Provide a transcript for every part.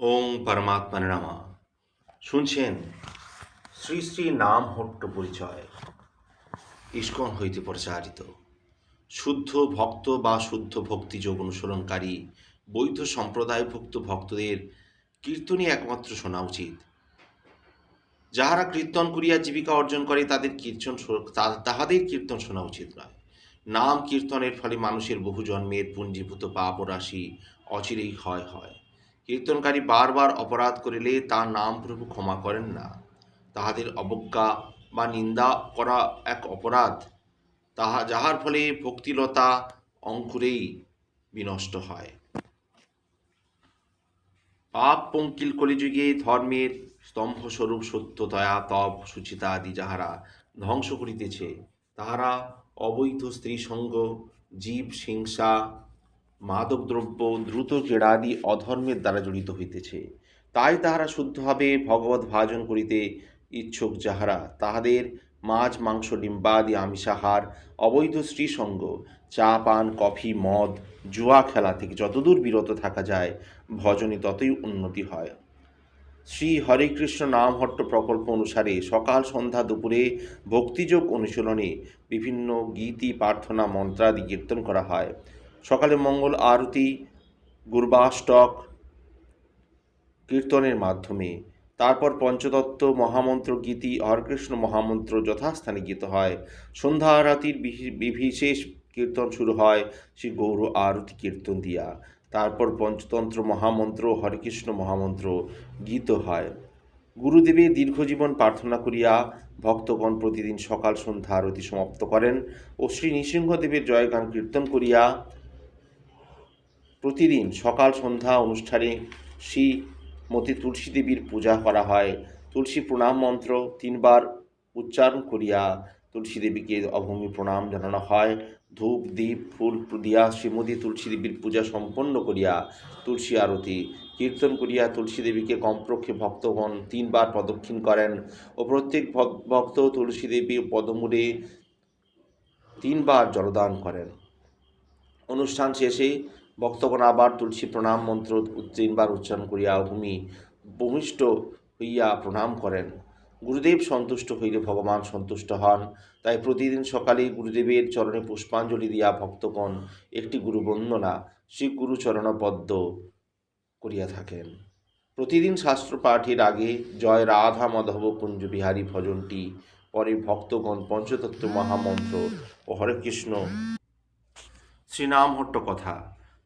ওং পরমাত্মা নামা। শুনছেন শ্রী শ্রী নাম হট্ট পরিচয়। ইস্কন হইতে প্রচারিত। শুদ্ধ ভক্ত বা শুদ্ধ ভক্তিযোগ অনুসরণকারী, বৈধ সম্প্রদায়ভুক্ত ভক্তদের কীর্তনই একমাত্র শোনা উচিত। যাহারা কীর্তন করিয়া জীবিকা অর্জন করে, তাদের কীর্তন তাহাদের কীর্তন শোনা উচিত নয়। নাম কীর্তনের ফলে মানুষের বহু জন্মের পুঞ্জীভূত পাপ রাশি অচিরেই ক্ষয় হয়। কীর্তনকারী বারবার অপরাধ করিলে তার নাম প্রভু ক্ষমা করেন না। তাহাদের অবজ্ঞা বা নিন্দা করা এক অপরাধ। তাহা যাহার ফলে ভক্তিলতা অঙ্কুরেই বিনষ্ট হয়। পাপ পঙ্কিল কলিযুগে ধর্মের স্তম্ভস্বরূপ সত্য, দয়া, তপ, সুচিতা আদি যাহারা ধ্বংস করিতেছে, তাহারা অবৈধ স্ত্রী সঙ্গ জীব হিংসা মাদকদ্রব্য দ্রুত ক্রীড়াদি অধর্মের দ্বারা জড়িত হইতেছে। তাই তাহারা শুদ্ধভাবে ভগবত ভাজন করিতে ইচ্ছুক যাহারা, তাহাদের মাছ, মাংস, ডিম্বাদি, আমিষাহার, অবৈধ স্ত্রীসঙ্গ, চা, পান, কফি, মদ, জুয়া খেলা থেকে যতদূর বিরত থাকা যায় ভজনে ততই উন্নতি হয়। শ্রী হরে কৃষ্ণ নামহট্ট প্রকল্প অনুসারে সকাল, সন্ধ্যা, দুপুরে ভক্তিযোগ অনুশীলনে বিভিন্ন গীতি, প্রার্থনা, মন্ত্রাদি কীর্তন করা হয়। সকালে মঙ্গল আরতি, গুরবাষ্টক, কীর্তনের মাধ্যমে। তারপর পঞ্চদত্ত মহামন্ত্র, গীতি, হরকৃষ্ণ মহামন্ত্র যথাস্থানে গীত হয়। সন্ধ্যা আরতির বিশেষ কীর্তন শুরু হয় শ্রী গৌর আরতি কীর্তন দিয়া। তারপর পঞ্চতন্ত্র, মহামন্ত্র, হরেকৃষ্ণ মহামন্ত্র গীত হয়। গুরুদেবের দীর্ঘজীবন প্রার্থনা করিয়া ভক্তগণ প্রতিদিন সকাল সন্ধ্যা আরতি সমাপ্ত করেন ও শ্রী নৃসিংহদেবের জয়গান কীর্তন করিয়া প্রতিদিন সকাল সন্ধ্যা অনুষ্ঠানে শ্রীমতী তুলসী দেবীর পূজা করা হয়। তুলসী প্রণাম মন্ত্র তিনবার উচ্চারণ করিয়া তুলসী দেবীকে অভূমি প্রণাম জানানো হয়। ধূপ, দীপ, ফুল দিয়া শ্রীমতী তুলসী দেবীর পূজা সম্পন্ন করিয়া তুলসী আরতি কীর্তন করিয়া তুলসী দেবীকে কমপক্ষে ভক্তগণ তিনবার প্রদক্ষিণ করেন ও প্রত্যেক ভক্ত তুলসী দেবীর পদমূলে তিনবার জলদান করেন। অনুষ্ঠান শেষে ভক্তগণ আবার তুলসী প্রণাম মন্ত্র তিনবার উচ্চারণ করিয়া ভূমি ভূমিষ্ঠ হইয়া প্রণাম করেন। গুরুদেব সন্তুষ্ট হইলে ভগবান সন্তুষ্ট হন। তাই প্রতিদিন সকালে গুরুদেবের চরণে পুষ্পাঞ্জলি দিয়া ভক্তগণ একটি গুরু বন্দনা শ্রী গুরুচরণপদ্ম করিয়া থাকেন। প্রতিদিন শাস্ত্র পাঠের আগে জয় রাধা মাধব কুঞ্জ বিহারী ভজনটি, পরে ভক্তগণ পঞ্চতত্ত্ব মহামন্ত্র ও হরে কৃষ্ণ। শ্রীনামহট্ট কথা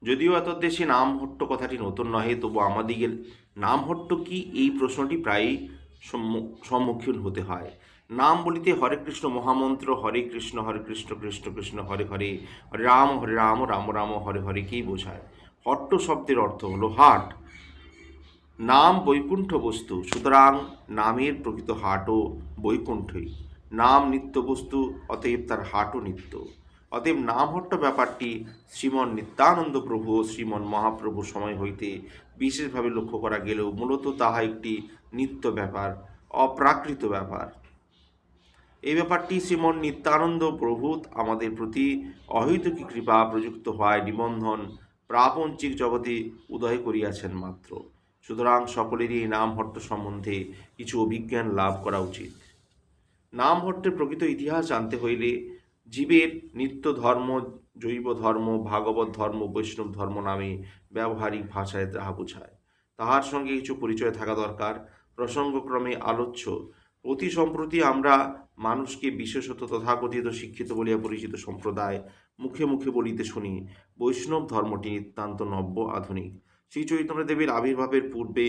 যদিও এতদ্দেশে নামহট্ট কথাটি নতুন নহে, তবু আমাদিগের নামহট্ট কি এই প্রশ্নটি প্রায়ই সম্মু- সম্মুখীন হতে হয়। নাম বলিতে হরে কৃষ্ণ মহামন্ত্র, হরে কৃষ্ণ হরে কৃষ্ণ কৃষ্ণ কৃষ্ণ, হরে হরে হরে রাম হরে রাম রাম রাম, হরে হরে হরেকেই বোঝায়? হট্ট শব্দের অর্থ হলো হাট। নাম বৈকুণ্ঠ বস্তু, সুতরাং নামের প্রকৃত হাটও বৈকুণ্ঠই। নাম নিত্য বস্তু, অতএব তার হাটও নিত্য। অতএব নামহট্ট ব্যাপারটি শ্রীমন নিত্যানন্দ প্রভু ও শ্রীমন মহাপ্রভুর সময় হইতে বিশেষভাবে লক্ষ্য করা গেলেও মূলত তাহা একটি নিত্য ব্যাপার, অপ্রাকৃত ব্যাপার। এই ব্যাপারটি শ্রীমন নিত্যানন্দ প্রভু আমাদের প্রতি অহৈতুকী কৃপা প্রযুক্ত হওয়ায় নিবন্ধন প্রাপঞ্চিক জগতে উদয় করিয়াছেন মাত্র। সুতরাং সকলেরই এই নামহট্ট সম্বন্ধে কিছু অভিজ্ঞান লাভ করা উচিত। নামহট্টের প্রকৃত ইতিহাস জানতে হইলে জীবের নিত্য ধর্ম, জৈব ধর্ম, ভাগবত ধর্ম, বৈষ্ণব ধর্ম নামে ব্যবহারিক ভাষায় তাহা বোঝায়। তাহার সঙ্গে কিছু পরিচয় থাকা দরকার। প্রসঙ্গক্রমে আলোচ্য। অতি সম্প্রতি আমরা মানুষকে বিশেষত তথাকথিত শিক্ষিত বলিয়া পরিচিত সম্প্রদায় মুখে মুখে বলিতে শুনি। বৈষ্ণব ধর্মটি নিতান্ত নব্য আধুনিক। শ্রী চৈতন্যদেবের আবির্ভাবের পূর্বে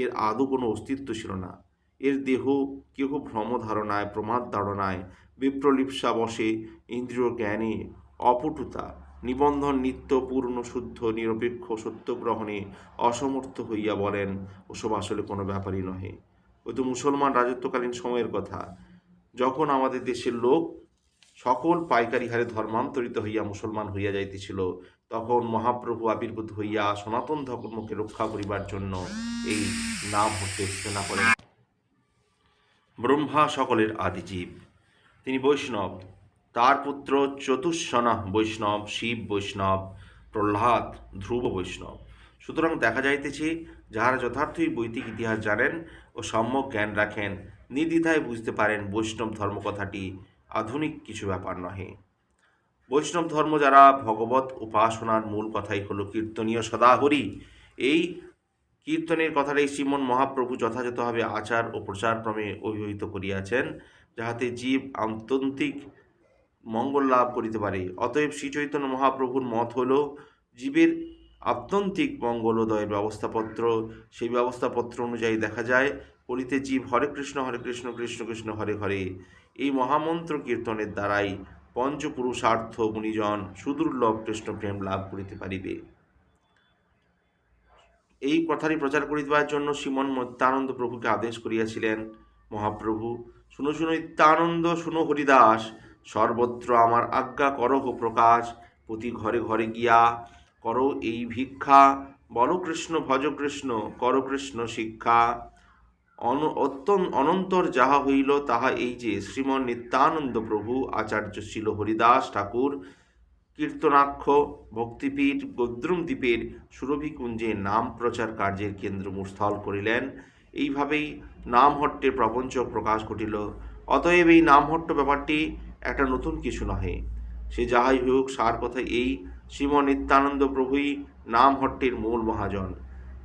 এর আদৌ কোনো অস্তিত্ব ছিল না। এর দেহ কেহ ভ্রম ধারণায় প্রমাদ ধারণায় বিপ্রলিপ্সা বসে ইন্দ্রিয় জ্ঞানে অপটুতা, নিবন্ধন নিত্য পূর্ণ শুদ্ধ নিরপেক্ষ সত্যগ্রহণে অসমর্থ হইয়া বলেন, ওসব আসলে কোনো ব্যাপারই নহে। ওই তো মুসলমান রাজত্বকালীন সময়ের কথা। যখন আমাদের দেশের লোক সকল পাইকারি হারে ধর্মান্তরিত হইয়া মুসলমান হইয়া যাইতেছিল, তখন মহাপ্রভু আবির্ভূত হইয়া সনাতন ধর্মকে রক্ষা করিবার জন্য এই নাম হতে সূচনা করেন। ব্রহ্মা সকলের আদিজীব। তিনি বৈষ্ণব। তার পুত্র চতুষ্সনা বৈষ্ণব, শিব বৈষ্ণব, প্রহ্লাদ ধ্রুব বৈষ্ণব। সুতরাং দেখা যাইতেছে, যাহারা যথার্থই বৈদিক ইতিহাস জানেন ও সম্যক জ্ঞান রাখেন, নির্দ্বিধায় বুঝতে পারেন বৈষ্ণব ধর্ম কথাটি আধুনিক কিছু ব্যাপার নহে। বৈষ্ণব ধর্ম যারা ভগবত উপাসনার মূল কথাই হলো কীর্তনীয় সদাহরি, এই কীর্তনের কথাটাই শ্রীমন মহাপ্রভু যথাযথভাবে আচার ও প্রচারক্রমে অভিহিত করিয়াছেন। যাহাতে জীব আন্তন্তিক মঙ্গল লাভ করিতে পারে। অতএব শ্রীচৈতন্য মহাপ্রভুর মত হল, জীবের আত্যন্তিক মঙ্গলোদয়ের ব্যবস্থাপত্র। সেই ব্যবস্থাপত্র অনুযায়ী দেখা যায় কলিতে জীব হরে কৃষ্ণ হরে কৃষ্ণ কৃষ্ণ কৃষ্ণ, হরে হরে। এই মহামন্ত্র কীর্তনের দ্বারাই পঞ্চপুরুষার্থ মুনিজন সুদুর্লভ কৃষ্ণ প্রেম লাভ করিতে পারিবে। এই কথাটি প্রচার করিবার জন্য শ্রীমন নিত্যানন্দ প্রভুকে আদেশ করিয়াছিলেন, মহাপ্রভু শুনো শুনো, নিত্যানন্দ, শুনো, হরিদাস, সর্বত্র আমার আজ্ঞা করহ প্রকাশ, প্রতি ঘরে ঘরে গিয়া করো এই ভিক্ষা। বল কৃষ্ণ, ভজ কৃষ্ণ, কর কৃষ্ণ শিক্ষা। অন, অত্যন, অনন্তর যাহা হইল তাহা এই যে, শ্রীমন নিত্যানন্দ প্রভু আচার্য ছিল হরিদাস ঠাকুর, কীর্তনাক্ষ, ভক্তিপীঠ, গদ্রুম দ্বীপের সুরভিকুঞ্জে নাম প্রচার কার্যের কেন্দ্র স্থল করিলেন। এইভাবেই নামহট্টের প্রপঞ্চ প্রকাশ ঘটিল। অতএব এই নামহট্ট ব্যাপারটি একটা নতুন কিছু নহে। সে যাহাই হোক, সার কথা এই শ্রীম নিত্যানন্দ প্রভুই নামহট্টের মূল মহাজন।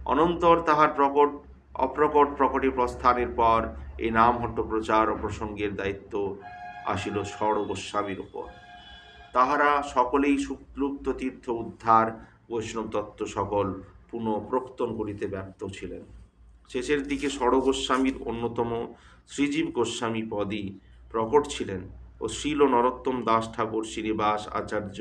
অনন্তর তাহার প্রকট, অপ্রকট প্রকটে প্রস্থানের পর এই নামহট্ট প্রচার ও প্রসঙ্গের দায়িত্ব আসিল ষড় গোস্বামীর উপর। তাহারা সকলেই সুপ্লুপ্ত তীর্থ উদ্ধার বৈষ্ণব তত্ত্ব সকল পুনঃ প্রক্তন করিতে ব্যর্থ ছিলেন। শেষের দিকে ষড় গোস্বামীর অন্যতম শ্রীজীব গোস্বামী পদই প্রকট ছিলেন ও শ্রীল নরোত্তম দাস ঠাকুর শ্রীনিবাস আচার্য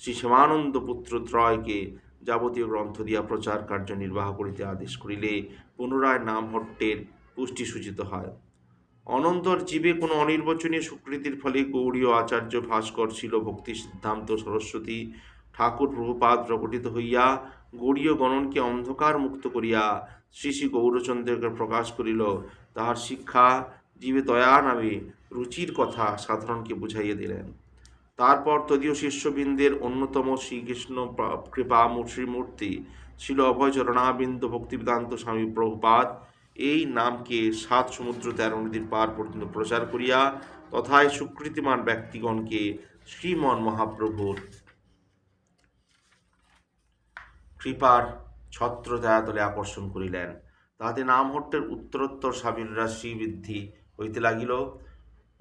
শ্রী শ্যামানন্দ পুত্র ত্রয়কে যাবতীয় গ্রন্থ দিয়া প্রচার কার্য নির্বাহ করিতে আদেশ করিলে পুনরায় নামহট্টের পুষ্টি সূচিত হয়। অনন্তর জীবে কোনো অনির্বচনীয় স্বীকৃতির ফলে গৌড়ীয় আচার্য ভাস্কর ছিল ভক্তি সিদ্ধান্ত, সরস্বতী ঠাকুর প্রভুপাদ প্রকটিত হইয়া গৌড়ীয় গণনকে অন্ধকার মুক্ত করিয়া শ্রী শ্রী গৌরচন্দ্রকে প্রকাশ করিল, তাহার শিক্ষা জীবে দয়া নামে রুচির কথা সাধারণকে বুঝাইয়া দিলেন। তারপর তদীয় শিষ্যবৃন্দের অন্যতম শ্রীকৃষ্ণ কৃপা শ্রীমূর্তি ছিল অভয় চরণাবিন্দ ভক্তিবেদান্ত স্বামী প্রভুপাদ। এই নামকে সাত সমুদ্র তেরো নদীর পার পর্যন্ত প্রচার করিয়া তথায় সুকৃতিমান ব্যক্তিগণকে শ্রীমন মহাপ্রভুর কৃপার ছত্র দয়াতলে আকর্ষণ করিলেন। তাহাতে নামহট্টের উত্তরোত্তর স্বামীরা শ্রীবৃদ্ধি হইতে লাগিল।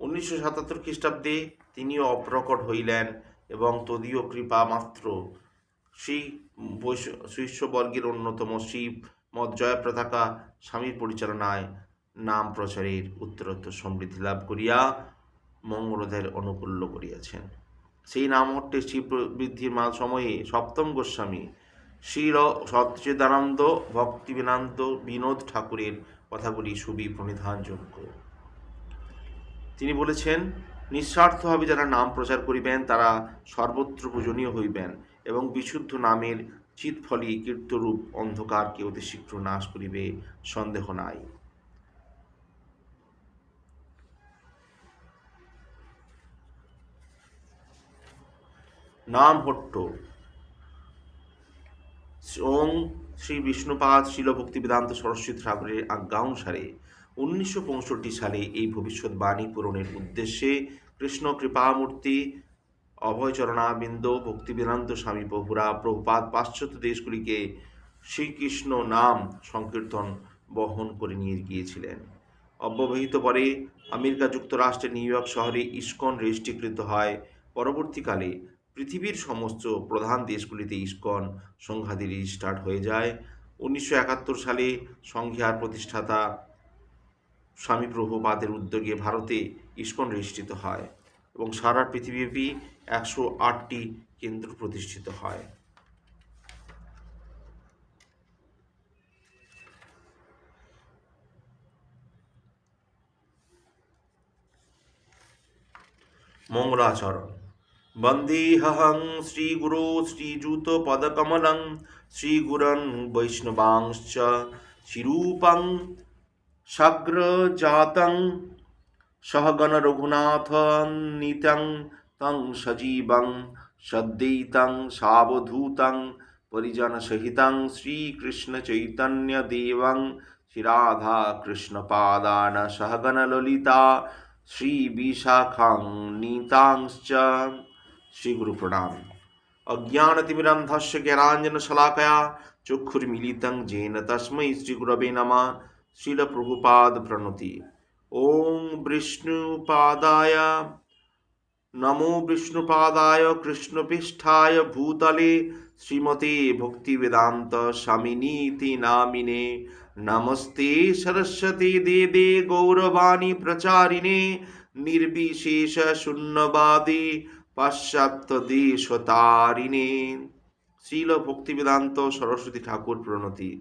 উনিশশো সাতাত্তর খ্রিস্টাব্দে তিনিও অপ্রকট হইলেন এবং তদীয় কৃপা মাত্র। শ্রী শিষ্যবর্গের অন্যতম শিব মত জয়প্রতাকা স্বামীর পরিচালনায় নাম প্রচারের উত্তরোত্তর সমৃদ্ধি লাভ করিয়া মঙ্গলদের অনুকূল্য করিয়াছেন। সেই নামহট্টে শিব বৃদ্ধির মা সময়ে সপ্তম গোস্বামী শ্রীল সচ্চিদানন্দ ভক্তিবিনান্ত বিনোদ ঠাকুরের কথাগুলি সুবি প্রণিধানযোগ্য। তিনি বলেছেন, নিঃস্বার্থভাবে যারা নাম প্রচার করিবেন, তারা সর্বত্র পূজনীয় হইবেন এবং বিশুদ্ধ নামের চিৎফলি কীর্তরূপ অন্ধকারকে অতি শীঘ্র নাশ করিবে, সন্দেহ নাই। নাম হট্ট। ওং শ্রী বিষ্ণুপাদ শিল ভক্তিবেদান্ত সরস্বতী ঠাকুরের আজ্ঞা অনুসারে উনিশশো পঁয়ষট্টি সালে এই ভবিষ্যৎবাণী পূরণের উদ্দেশ্যে কৃষ্ণ কৃপামূর্তি, অভয়চরণাবিন্দ, ভক্তিবেদান্ত স্বামী প্রভুরা প্রভুপাদ পাশ্চাত্য দেশগুলিকে শ্রীকৃষ্ণ নাম সংকীর্তন বহন করে নিয়ে গিয়েছিলেন। অব্যবহিত পরে আমেরিকা যুক্তরাষ্ট্রের নিউ ইয়র্ক শহরে ইস্কন রেজিস্ট্রিকৃত হয়। পরবর্তীকালে পৃথিবীর সমস্ত প্রধান দেশগুলিতে ইস্কন সংঘাতি রেজিস্টার্ড হয়ে যায়। উনিশশো একাত্তর সালে সংঘিয়ার প্রতিষ্ঠাতা স্বামী প্রভুপাদের উদ্যোগে ভারতে ইস্কন রেজিস্ট্রিত হয় এবং সারা পৃথিবীব্যাপী একশো আটটি কেন্দ্র প্রতিষ্ঠিত হয়। মঙ্গলাচরণ বন্দেহং শ্রীগুরো শ্রীযুতপদকমলং শ্রীগুরন বৈষ্ণবাংশ্চ শিরূপং সাগ্রজাতং সহগণ রঘুনাথ নিতং তং সজীবং সদ্যৈতং সাবধূতং परिजनसहितं श्रीकृष्णचैतन्यदेवं श्रीराधाकृष्णपादान सहगणललिता श्रीविशाखां नीतांश्च श्री गुरु प्रणाम अज्ञान तिमिरंधस्य ज्ञानांजन शलाकया चक्षुर्मीलितं जेन तस्मै श्री गुरवे नमः। श्रील प्रभुपाद प्रणति ओम विष्णुपादाय, नमो विष्णुपादाय, कृष्णपृष्ठाय भूतले, श्रीमते भक्तिवेदान्त शामिनीति नामिने। नमस्ते सरस्वती देदे गौरवाणी प्रचारिणे, निर्विशेषशून्यवादी পাশ্চাত্য দেশতারিণে শ্রীল ভক্তিবেদান্ত সরস্বতী ঠাকুর প্রণতি।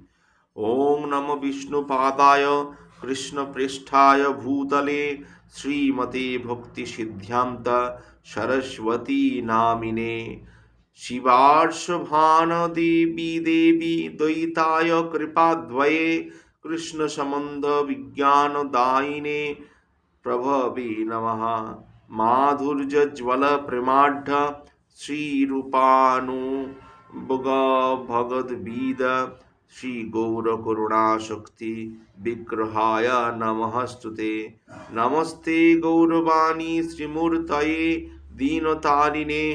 ওং নম বিষ্ণুপাদায় কৃষ্ণপৃষ্ঠায় ভূতলে শ্রীমতে ভক্তিসিদ্ধ্যান্ত সরস্বতী নামিনে। শিবার্ষভান দেবী দেবী দ্বৈতায় কৃপাদ্বয়ে কৃষ্ণসম্বন্ধ বিজ্ঞানদায়িনে প্রভবে নমঃ। গৌর করুণা শক্তি বিগ্রহায় নমস্তুতে নমস্তে গৌরবাণী শ্রীমূর্তয়ে দীনতারিণে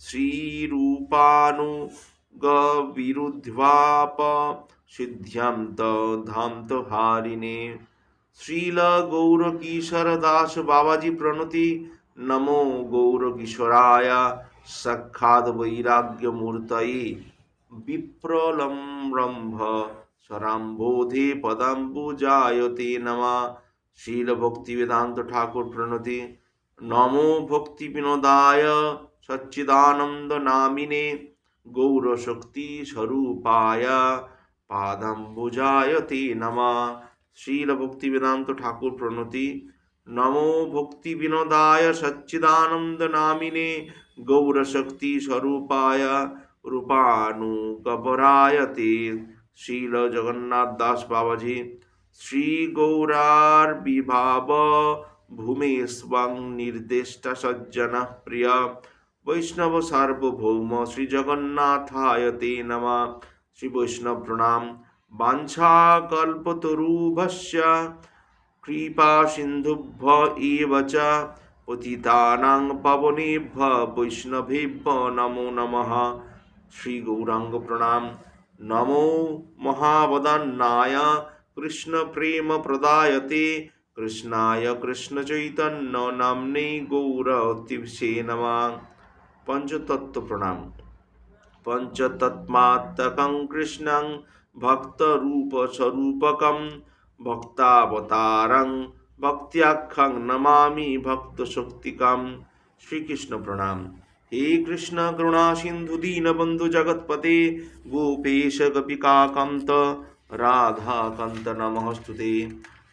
শ্রীরূপানু গবিরুদ্ধ্বাপ সিদ্ধ্যন্ত ধান্ত হারিণে শ্রীল গৌর কিশোর দাস বাবাজি প্রণতি নমো গৌর কিশোরায় সাক্ষাৎ বৈরাগ্য মূর্তয়ে বিপ্রলম্রম্ভ সরাম্বোধে পদাম্বুজায়তে নমা শীল ভক্তি বেদান্ত ঠাকুর প্রণতি নমো ভক্তি বিনোদায় সচ্চিদানন্দ নামিনে গৌর শক্তি স্বরূপায় পাদাম্বুজায়তে নমা শীল ভক্তি বেদান্ত ঠাকুর প্রণতি নমো ভক্তি বিনোদায় সচ্চিদানন্দ নামিনে গৌর শক্তি স্বরূপায় রূপানুকপরায়তে শ্রীল জগন্নাথ দাস বাবাজি শ্রী গৌরার বিভাব ভূমি স্বং সজ্জন প্রিয় বৈষ্ণব সার্বভৌম শ্রী জগন্নাথায় তে নম শ্রী বৈষ্ণব প্রণাম বাঞ্ছা কল্পতরুভস্য কৃপা সিন্ধুভ্য এব চ পতিতানাং পাবনেভ্য বৈষ্ণবেভ্য নমো নমঃ। শ্রী গৌরাঙ্গ প্রণাম নমো মহাবদান্নায়। কৃষ্ণ প্রেম প্রদায়তে কৃষ্ণায় কৃষ্ণ চৈতন্য নামনে গৌরতিভসে নমঃ। পঞ্চতত্ত্ব প্রণাম পঞ্চতত্মাত্মকং কৃষ্ণং ভক্তরূপস্বরূপকম। ভক্তাবতারং ভক্ত্যাখ্যং নমামি ভক্তশক্তিকাম। শ্রীকৃষ্ণ প্রণাম। হে কৃষ্ণ করুণা সিন্ধু দীনবন্ধু জগৎপতে গোপেশ গোপিকাকান্ত রাধাকান্ত নমস্তুতে।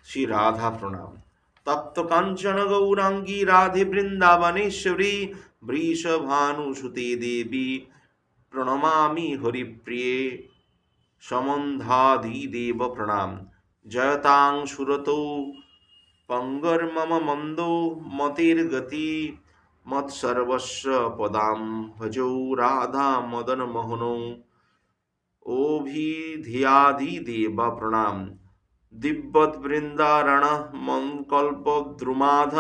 শ্রী রাধা প্রণাম। তপ্ত কাঞ্চন গৌরাঙ্গী রাধে বৃন্দাবনেশ্বরী বৃষভানুসুতে দেবী প্রণমামি হরিপ্রিয়ে। সমন্ধাদিদেব প্রণাম। জয়তাং সুরতৌ পঙ্গর্মম মন্দো মতির্গতি মৎসর্বস্ব পদাম ভজৌ রাধা মদন মোহনৌ ওভিধিয়াধিদেব প্রণাম দিব্যৎবৃন্দারণ মঙ্কল্প দ্রুমাধ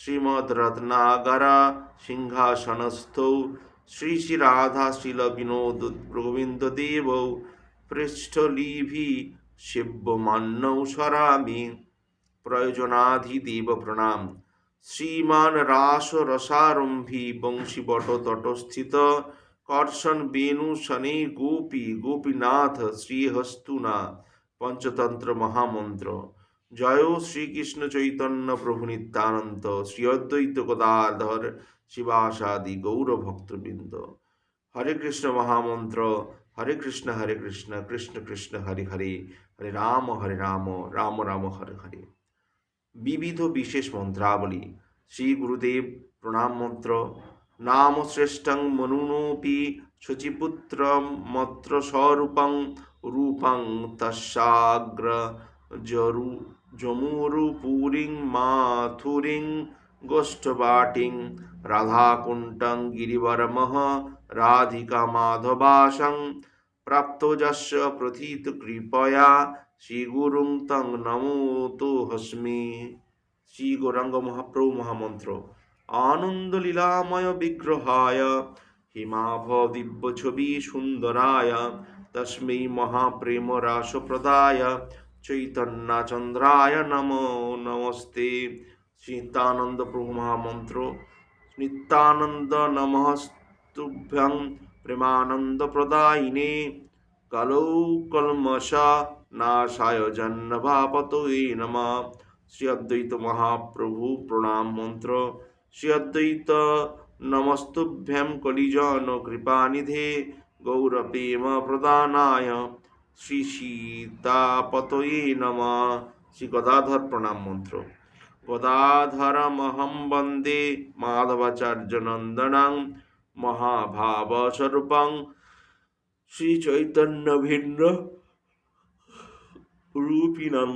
শ্রীমদ রত্নাগর সিংহাসনস্থৌ শ্রী শ্রী রাধা শিল বিনোদ গোবিন্দ দেব পৃষ্ঠলিভি সেব্যমান্নৌ সরামি প্রয়োজনাধিদেব প্রণাম। শ্রীমান রাস রসারম্ভী বংশীবট তটস্থিত, কর্ষণ বেণু শনি গোপী গোপীনাথ শ্রীহস্তুনা, পঞ্চতন্ত্র মহামন্ত্র। জয় শ্রীকৃষ্ণ চৈতন্য প্রভু নিত্যানন্দ শ্রী অদ্বৈত গদাধর শিবাসাদি গৌরভক্তবৃন্দ। হরে কৃষ্ণ মহামন্ত্র। হরে কৃষ্ণ হরে কৃষ্ণ কৃষ্ণ কৃষ্ণ, হরে হরে হরে রাম হরে রাম রাম রাম, হরে হরে। বিবিধ বিশেষ মন্ত্রাবলী, শ্রী গুরুদেব প্রণাম মন্ত্র, নাম শ্রেষ্ঠং মনুনোপি শচিপুত্র মন্ত্র স্বরূপং রূপং তস্যাগ্র জরু জমুরুপুরিং মাথুরিং গোষ্ঠবাটিং রাধাকুণ্টং গিরিবরমহ রাধিকা মাধবাসং প্রাপ্তো যস্য প্রথিত কৃপয়া শ্রীগুরুং তং নমো তো হস্মি শ্রী গৌরাঙ্গ মহাপ্রভু মহামন্ত্র আনন্দ লীলাময় বিগ্রহায় হিমাভ দিব্য ছবি সুন্দরায় তস্मै মহাপ্রেম রাসপ্রদায় চৈতন্যচন্দ্রায় নমো নমস্তে শ্রীতানন্দ প্রভু মহামন্ত্র নিত্যানন্দ নমস্তুভ্যং প্রেমানন্দ প্রদায়িনে কালৌ কলমশা নাশায় জন্মভাপতয়ে নম শ্রী অদ্বৈত মহাপ্রভু প্রণাম মন্ত্র শ্রী অদ্বৈত নমস্তুভ্যং কলিজন কৃপানিধে গৌরপ্রেম প্রদানায় শ্রী সীতাপতয়ে নম শ্রী গদাধর প্রণাম মন্ত্র গদাধরমহম বন্দে মাধবাচার্য নন্দনং মহাভাবস্বরূপং শ্রীচৈতন্য ভিন্ন রূপিণং।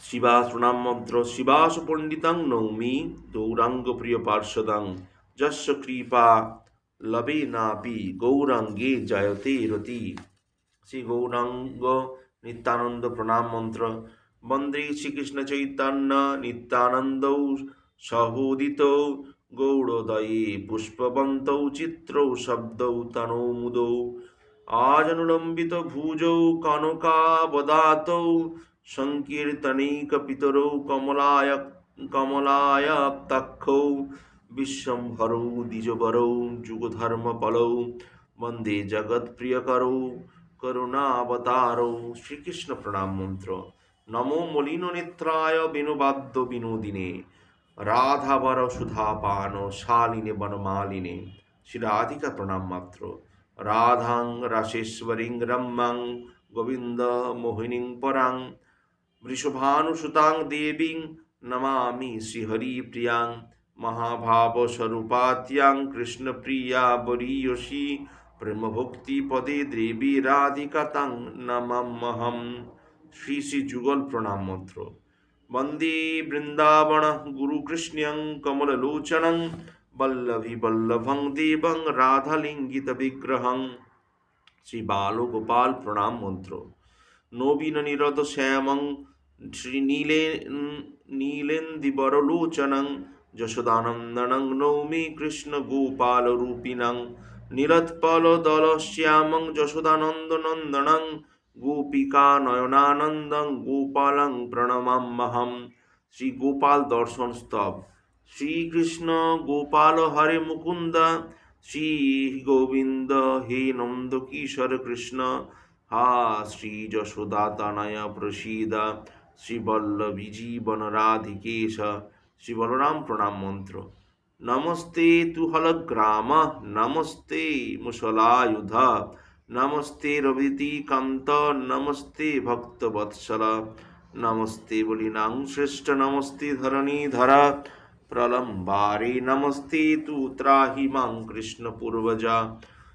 শিবাস প্রণাম মন্ত্র শিবাস পণ্ডিতং নৌমি গৌরাঙ্গ প্রিয় পার্শ্বদং। যস্য কৃপা লবে নাপি গৌরাঙ্গে জয়তে রতি। শ্রী গৌরাঙ্গ নিত্যানন্দ প্রণাম মন্ত্র। বন্দে শ্রীকৃষ্ণ চৈতন্য নিত্যানন্দৌ সহোদিত গৌড়োদয়ে পুষ্পবন্তৌ চিত্রৌ শব্দৌ তনৌ মুদৌ। আজনুলম্বিত ভুজৌ কনকাবদাতৌ সংকীর্তনৈকপিতরৌ কমলায় কমলায়তাক্ষৌ বিশ্বম্ভরৌ দ্বিজবরৌ যুগধর্মপলৌ বন্দে জগৎপ্রিয়করৌ করুণাবতারৌ শ্রীকৃষ্ণ প্রণাম মন্ত্র। নমো মলিন নেত্রায় বিনোবাদ্য বিনোদিনে। রাধাবর সুধাপান শালিনে বনমালিনে শ্রী রাধিকা প্রণাম মাত্র। রাধাং, রাসেশ্বরীং রম্যাং গোবিন্দ মোহিনীং পরাং। বৃষভানুসুতাং দেবীং, নমামি শ্রীহরিপ্রিয়াং। মহাভাবস্বরূপাত্যাং কৃষ্ণপ্রিয়া বরীয়সী। প্রেমভক্তি পদে দেবী রাধিকা তাং নমহম শ্রী শ্রী যুগল প্রণাম মন্ত্র বন্দে বৃন্দাবন গুরুকৃষ্ণং কমললোচনং বল্লভি বল্লভং দেবং রাধালিঙ্গিত বিগ্রহং শ্রী বালগোপাল প্রণাম মন্ত্র নবীন নিরত শ্যামং শ্রীনীলে নীলেন্দিবরলোচনং যশোদানন্দনং নৌমি কৃষ্ণ গোপাল রূপিণং নীলোৎপলদলশ্যামং যশোদানন্দনন্দনং গোপিকা নয়নানন্দং গোপালং প্রণমাম্যহম শ্রী গোপাল দর্শন স্তব। শ্রীকৃষ্ণ গোপাল হরে মুকুন্দ। শ্রী গোবিন্দ হে নন্দ কিশোর কৃষ্ণ। হা শ্রী যশোদাতনয় প্রসীদ। শ্রী বল্লভী জীবন রাধিকেশ। শ্রী বলরাম প্রণাম মন্ত্র। নমস্তে তু হলগ্রাম নমস্তে মুসলায়ুধ নমস্তে রবিতি কান্ত, নমস্তে ভক্তবৎসল, নমস্তে বলিনাং শ্রেষ্ঠ নমস্তে ধরণী ধরা, প্রলম্বারে নমস্তে তু ত্রাহি মাং কৃষ্ণ পূর্বজা,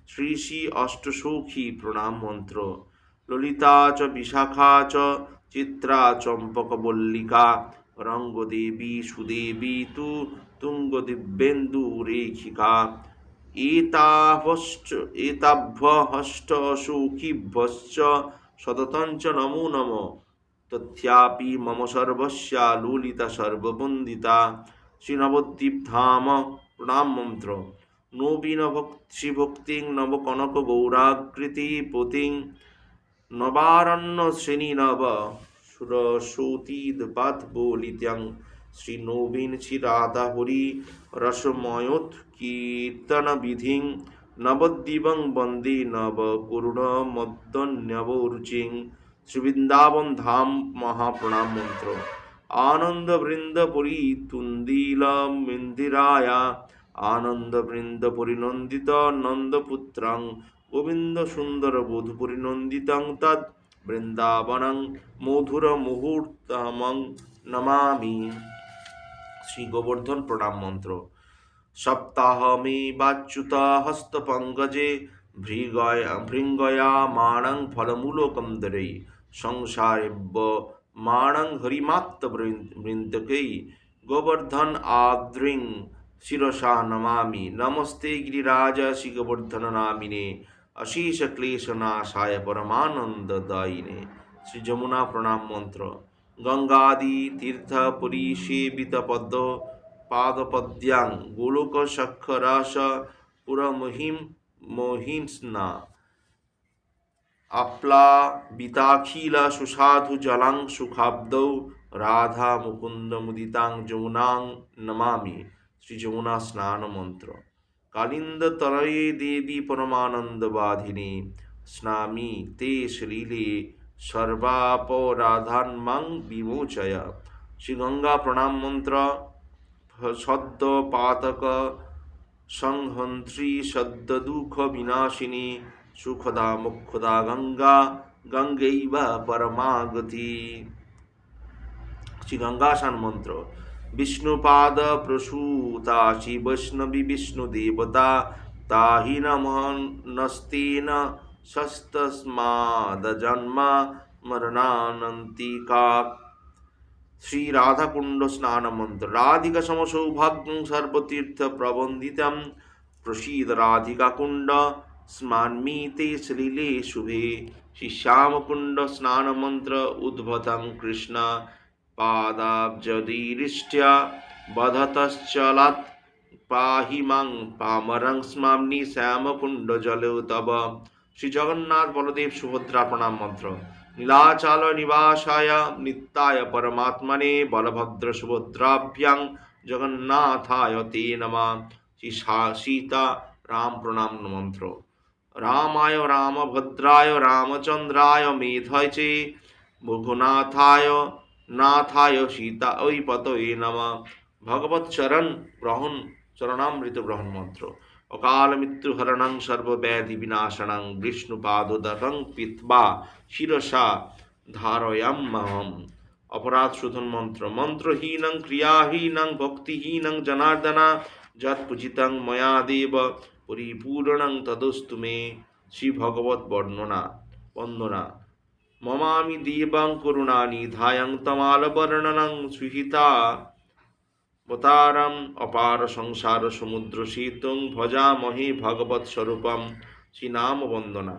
শ্রী শ্রী অষ্টসখী প্রণাম মন্ত্র, ললিতা চ বিশাখা চ চিত্রা চম্পকবল্লিকা রঙ্গদেবী সুদেবী তু তুঙ্গদিব্যেন্দু রেখিকা এতাভশ্চ এতাভ্য হষ্ট সৌখিভ্যশ্চ সততঞ্চ নমো তথ্যাপি মম সর্বস্যা ললিতা সর্ববন্দিতা। শ্রীনবদ্বীপধাম, প্রণাম মন্ত্র। নবীন ভক্তি ভক্তিং নবকনক গৌরাকৃতি নবারণ্য শ্রেণি নব সুরসৌতীদপাত বলিত্যং শ্রী নবীন শ্রী রাধা হরি রসময়োৎ কীর্তন বিধিং নবদ্বীপং বন্দে নব করুণ মদ্যন্যবরুচিং শ্রীবৃন্দাবন ধাম মহাপ্রণাম মন্ত্র আনন্দ বৃন্দ পরি তুন্দিল মিন্দিরায়া আনন্দ বৃন্দ পরিনন্দিত নন্দপুত্রং গোবিন্দ সুন্দর বধূ পরিনন্দিতং তদ বৃন্দাবনং মধুর মুহূর্তমং নমামি। শ্রী গোবর্ধন প্রণাম মন্ত্র। সপ্তাহমে বাচ্যুত হস্তপঙ্কজে ভৃগয় ভৃঙ্গয়া মাণং ফলমূলকম দরে সংসারেব্য মাণং হরিমাত্ত বৃন্দকৈ গোবর্ধন আদ্রিং শিরসা নমামি। নমস্তে গিরিরাজ শ্রী গোবর্ধন নামিনে। অশেষ ক্লেশ নাশায় পরমানন্দ দায়িনে। শ্রী যমুনা প্রণাম মন্ত্র। গঙ্গাদি তীর্থ পরিসেবিত পদ্ম পাদপদ্যাং গোলক সক্ষরাস পুরমহিম মোহিন্সনা, আপলা, বিতাখিলা, সুসাধু জলাং, সুখাব্দৌ, রাধা মুকুন্দ মুদিতাং, যমুনাং নমামি, শ্রী যমুনা স্নান মন্ত্র। কালিন্দ তরয়ে দেবী পরমানন্দ বাধিনী, স্নামি তে শ্লীলে সর্বাপরাধান্মাং বিমোচয় শ্রী গঙ্গা প্রণাম মন্ত্র সদ্য পাতক সংহন্ত্রী সদ্য দুঃখ বিনাশিনী সুখদা মুখদা গঙ্গা গঙ্গৈব পরমাগতি। শ্রী মন্ত্র, বিষ্ণুপাদ প্রসূতা শ্রী বৈষ্ণবী বিষ্ণু দেবতা তাহি সস্তস্মাদ স্বস্তস্মাদজন্মা মরণানন্তিকা শ্রী রাধাকুণ্ড স্নান মন্ত্র রাধিকা সমসৌভাগ্যং সর্বতীর্থ প্রবন্ধিত প্রসীদ রাধিকা কুণ্ড স্মানমিতে শ্রীলে শুভে শ্রী শ্যামকুণ্ড স্নান মন্ত্র উদ্ভতং কৃষ্ণ পাদাব্জদীরিষ্ট্যা বধতশ্চলাৎ পাহি পামরং স্মামনি শ্যামকুণ্ড জলেও তব শ্রী জগন্নাথ বলদেব সুভদ্রা প্রণাম মন্ত্র নীলাচল নিবাসায় নিত্যায় পরমাত্মনে বলভদ্র সুভদ্রাভ্যাং জগন্নাথায় তে নমা শ্রী সীতা রাম প্রণাম মন্ত্র রামায় রামভদ্রায় রামচন্দ্রায় মেধয় চে মুঘুনাথায় নাথায় সীতা ওই পতয়ে নম ভগবত চরণ গ্রহণ চরণামৃত গ্রহণ মন্ত্র অকাল মৃত্যু হরণং সর্বব্যাধি বিনাশনং বিষ্ণুপাদোদকং পিত্বা শিরসা ধারয়াম্যহম অপরাধ শোধন মন্ত্র, মন্ত্রহীনং ক্রিয়াহীনং ভক্তিহীনং জনার্দনা যৎপূজিতং ময়া দেব, পরিপূর্ণং তদস্তু মে শ্রী ভগবত বর্ণনা, বন্দনা। মমামি দেবং করুণানি ধায়ং তমালবর্ণনং সুহিতা। বতারম অপার সংসার সমুদ্র সেতুং ভজামহে ভগবৎ স্বরূপম। শ্রীনাম বন্দনা।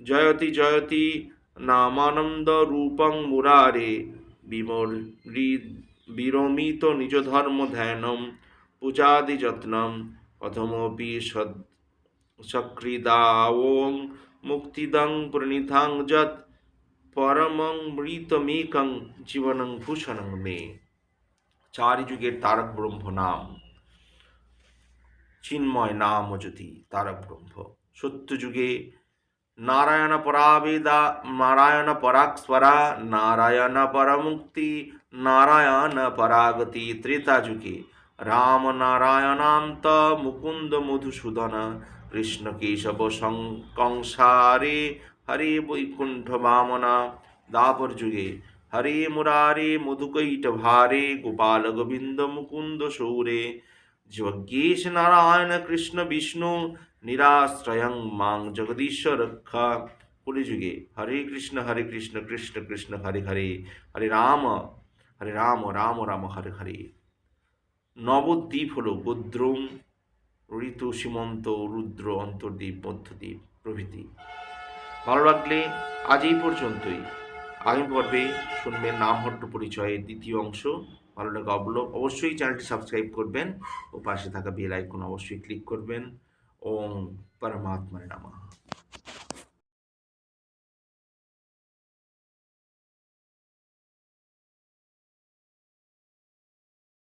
জয়তি জয়তি নামানন্দ রূপং মুরারে। বিমর বিরমিত নিজ ধর্ম ধ্যানম। পূজাদি যত্নম। সদ সক্রিদাওং মুক্তিদং প্রণিধাং যৎ। পরমং মৃতমেকং জীবনং ভূষণং মে। চারি যুগের তারক ব্রহ্ম নাম। চিন্ময় নাম জ্যোতি তারক ব্রহ্ম সত্য যুগে নারায়ণ পরাবেদা, নারায়ণ পরাক্স্বরা নারায়ণ পরমুক্তি, নারায়ণ পরাগতি ত্রেতা যুগে রাম নারায়ণান্ত, মুকুন্দ মধুসূদন, কৃষ্ণ কেশব কংসারে, হরে বৈকুণ্ঠ বামনা। দাপর যুগে হরে মুরারে মধুকৈট ভারে গোপাল গোবিন্দ মুকুন্দ সৌরে যজ্ঞেশ নারায়ণ কৃষ্ণ বিষ্ণু নিরাশ্রয়ং মাং জগদীশ রক্ষা কলিযুগে হরে কৃষ্ণ হরে কৃষ্ণ কৃষ্ণ কৃষ্ণ হরে হরে হরে রাম হরে রাম রাম রাম হরে হরে নবদ্বীপ হল গোদ্রুম ঋতু সীমন্ত, রুদ্র, অন্তর্দ্বীপ, মধ্যদ্বীপ প্রভৃতি। ভালো লাগলে আজ এই পর্যন্তই। আগামী পর্বে শুনবেন নামহট্ট পরিচয়ের দ্বিতীয় অংশ। ভালো লাগে অবলোক অবশ্যই চ্যানেলটি সাবস্ক্রাইব করবেন। ও পাশে থাকা বেল আইকন অবশ্যই ক্লিক করবেন। ওম পরমাত্মার নামা।